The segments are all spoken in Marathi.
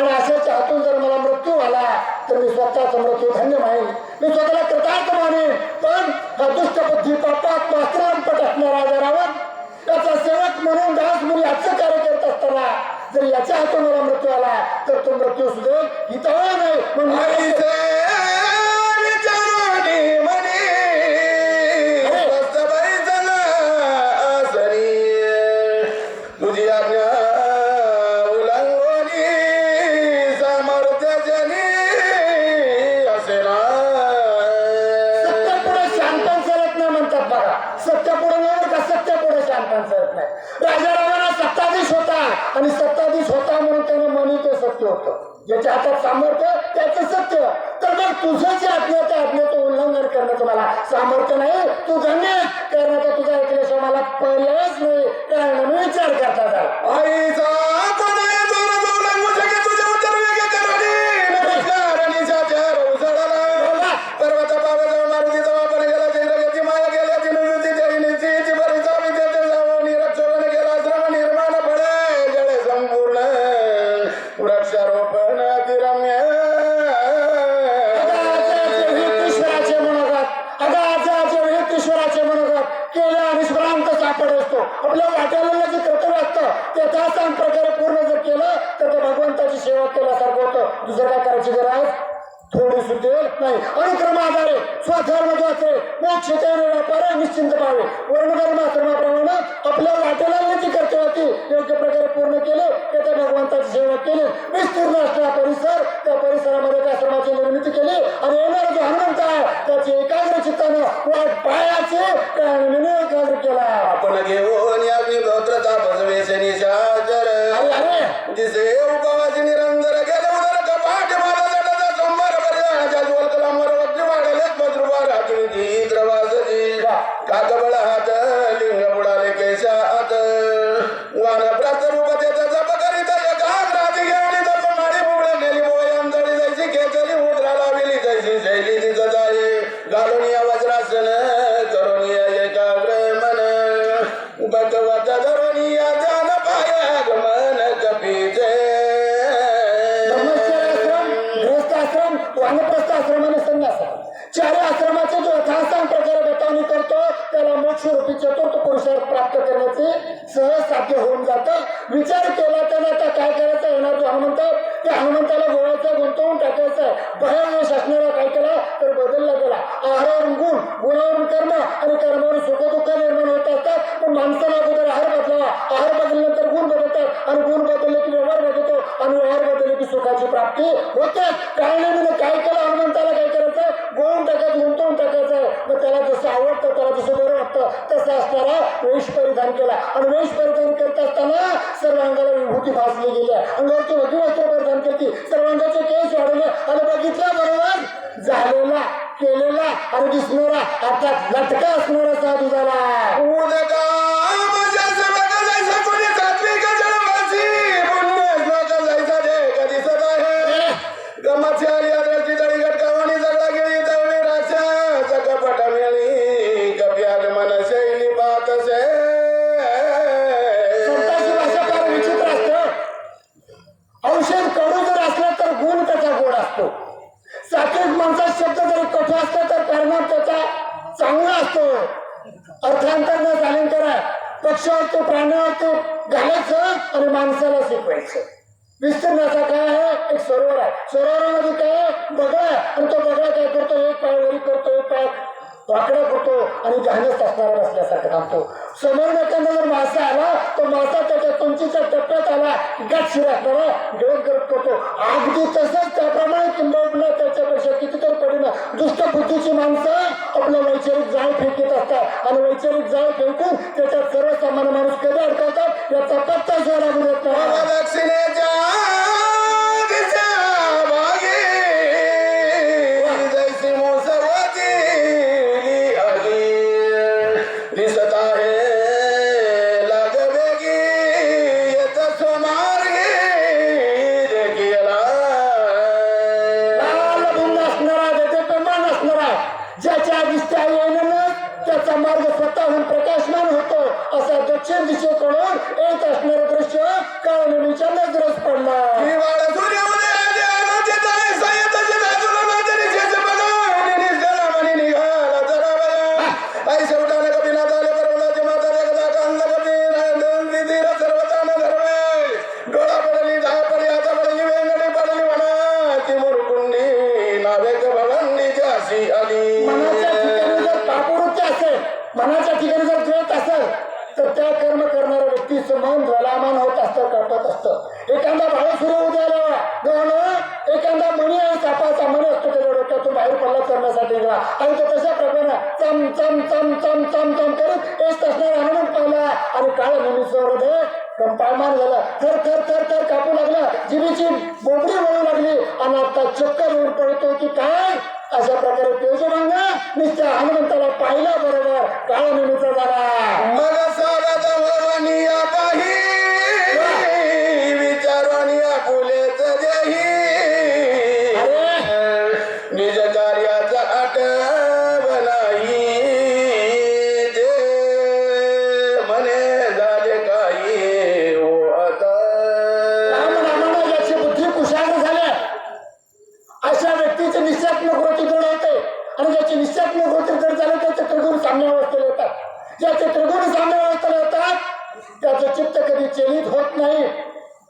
आणि अशाच्या हातून जर मला मृत्यू झाला तर मी स्वतःचा मृत्यू धन्य माहीन मी स्वतःला कृतार्थ मानेन. पण हा दुष्ट बुद्धी पापात मास्त्रांपट असणारा जरावर त्याचा सेवक म्हणून दास मुली याचं कार्य करत असताना जर याच्या हातून मला मृत्यू आला तर तो मृत्यू सुद्धा हितावह नाही. बघा सत्यापुढे नाही बरं का सत्यापुढे शांतन सरत नाही? राजा रावणा सत्ताधीश होता आणि सत्ताधीश होता म्हणून त्याने मनी ते सत्य होतं. ज्याच्या हातात सामर्थ्य त्याचं सत्य तर मग तुझं जे आज्ञा त्या आज्ञेचं उल्लंघन करण्याचं मला सामर्थ्य नाही तू धन्य करण्याचा तुझ्या ऐकल्याशिवाय मला पहिल्याच नाही. कारण विचार करता झाला आपण असतो. आपल्या वाट्याला जे कर्तव्य असतं ते त्याच प्रकारे पूर्ण जर केलं तर ते भगवंताची सेवा केल्यासारखं होतं. दुसरं काय करायची गरज? थोडी सुद्धा नाही. अनुक्रम आधारे स्वधर्म जो असेल मोक्ष त्याने व्यापार निश्चिंत पाहावे. वर्णधर्म आश्रमाप्रमाणे आपल्या वाट्याला जी कर्तव्य होती योग्य प्रकारे पूर्ण केले तर त्या भगवंताची सेवा केली. विस्तीर्ण असणारा परिसर त्या परिसरामध्ये त्या आश्रमाची निर्मिती केली. आणि वाट पायाचे निमित्ताने एकाग्र केला. आपण घेऊन या अग्निहोत्रता बसवेश निशाचर अरे अरे. दिसे उपवासी निरंतर गेले उदर कपाट माझा जटाचा सोमवार पर्याच्या जोल कलांवर वक्ती वाढले वज्रवार हातून इंद्रवासजी काकबळ हात लिंग बुडाले केशात. वान प्रात रूप त्याला मोक्ष चतुर्थ पुरुषार्थ प्राप्त करण्याचे सहज साध्य होऊन जातं. विचार केला तर आता काय करायचं? येणार जो हनुमंत त्या हनुमंताला गोळ्याचा गुंतवून टाकायचा. आहे भयावेश असणारा काय केला? तर बदलला गेला. आहारावरून गुण गुणावरून कर्म आणि कर्मावरून सुख दुःख निर्माण होत असतात. पण माणसाला अगोदर आहार बदलावा. आहार बदलल्यानंतर गुण बदलतात. आणि गुण बदलले की व्यवहार बदलतो. आणि व्यवहार बदलले की सुखाची प्राप्ती होते. कारण काय केलं हनुमंताला काय करायचं गोळून टाकायचं गुंतवून टाकायचं आहे मग त्याला जसं आवडतं त्याला जसं बरं वाटतं तसं असताना वेश परिधान केला. आणि वेश परिधान करत असताना सर्व अंगाला विभूती भासली गेली. आहे. अंगावरती वगी वस्त्र परिधान केली सर्वांगाचे केस वाढवले आणि बघितल्या बरोबर झालेला केलेला आणि दिसणारा अर्थात लटका असणारा साधू झाला. अर्थांतर न असतो प्राणी असतो घालायचं आणि माणसाला शिकवायचं. विस्तीर्णाचा काय आहे? एक सरोवर आहे. सरोवरामध्ये काय बघा. आणि तो बघा काय करतो? एक पाय वरी करतो एक पाय वाकडा होतो आणि जहानच असणारा बसल्यासारखं थांबतो. समोर एखादा जर मासा आला तो मासा त्याच्या तुमचीच्या टप्प्यात आला गट शिरकणारा गळत करत करतो. अगदी तसंच त्याप्रमाणे किंबहुना त्याच्यापेक्षा कितीतरी पडीनं दुष्ट बुद्धीची माणसं आपलं वैचारिक जाळ फेकत असतात. आणि वैचारिक जाळ फेकून त्याच्यात सर्वसामान्य माणूस कधी अडकवतात? याचा पत्ता सुद्धा लागू देत ज्याच्या मार्ग स्वतःहून प्रकाशमान होतो असा दक्षिण दिशेकडून येत असणारं दृश्य काळनेमीच्या नजरेस पडलं तर त्या कर्म करणाऱ्या व्यक्तीचं मन ज्वलामान होत असतं कळपत असतं. एखादा भाऊ सुरू उद्याला गव्हाणं एखादा मणी आणि सापाचा मणी असतो त्याच्या डोक्यातून बाहेर पडला करण्यासाठी गेला. आणि तो तशा प्रकारे चम चम चम चम चम चम करत एक तसणार आनंद पाहिला. आणि काळ नेहमीचं हृदय कंपायमान झालं. थर थर थर थर कापू लागला. जिबीची बोबडी वळू लागली. आणि आता चक्कर येऊन पडतो की काय? अशा प्रकारे तेजोभंग निश्चय हनुमंताला पाहिला बरोबर काळ नेहमीचा झाला. ज्याचे त्रिगुण साम्य अवस्थेला येतात त्याचं चित्त कधी चलित होत नाही.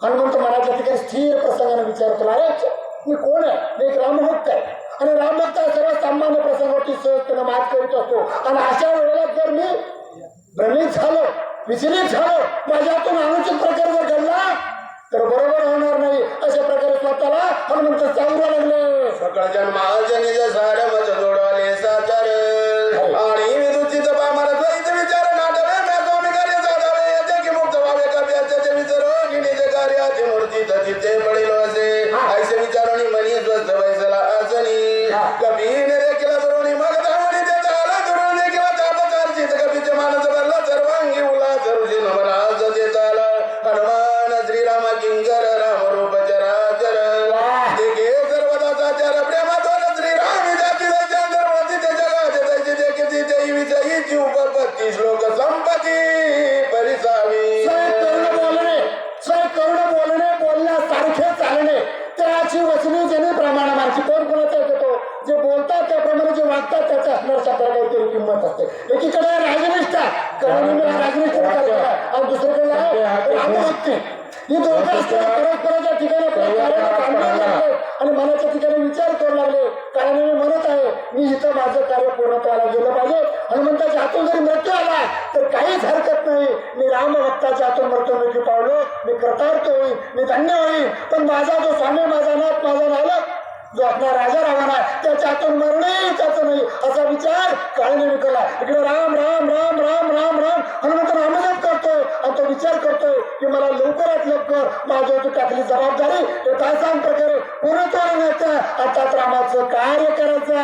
हनुमंत मनाच्या ठिकाणी स्थिर प्रसंगाने विचार केला अरे मी कोण आहे? मी एक रामभक्त आहे. आणि रामभक्त सर्व सामान्य प्रसंगावरती सहजतेनं मात करीत असतो. आणि अशा वेळेला जर मी भ्रमित झालो विचलित झालो माझ्यातून अनुचित प्रकार जर घडला तर बरोबर होणार नाही. अशा प्रकारे स्वतःला हनुमंत चांगलं लागले. सकाळच्या महाजनी निज वागतात त्याच्या असणार शब्दाला काहीतरी किंमत असते. एकीकडे राजनिष्ठा हा राजनिष्ठ आणि दुसरीकडे रामभक्ती ही दोघं असताना परस्पराच्या ठिकाणी कार्याला आणि मनाच्या ठिकाणी विचार करू लागले. कारण मी म्हणत आहे मी इथं माझं कार्य पूर्णत्वाला गेलं पाहिजे. हनुमंताच्या हातून जरी मृत्यू आला तर काहीच हरकत नाही. मी राम भक्ताच्या हातून मृत्यू मृत्यू पावलो मी कृतार्थ होईल मी धन्य होईल. पण माझा जो स्वामी माझा नाथ माझा नालक जो आपला राजा रावण आहे त्याच्या हातून मरणही त्याचं नाही. असा विचार काळने केला. इकडे राम राम राम राम राम राम. हनुमंत नामजप करतोय आणि तो विचार करतोय की मला लवकरात लवकर माझ्यावरती टाकली जबाबदारी. एका प्रकारे पूर्णत्वाला नेत्या अर्थात रामाचं कार्य करायचं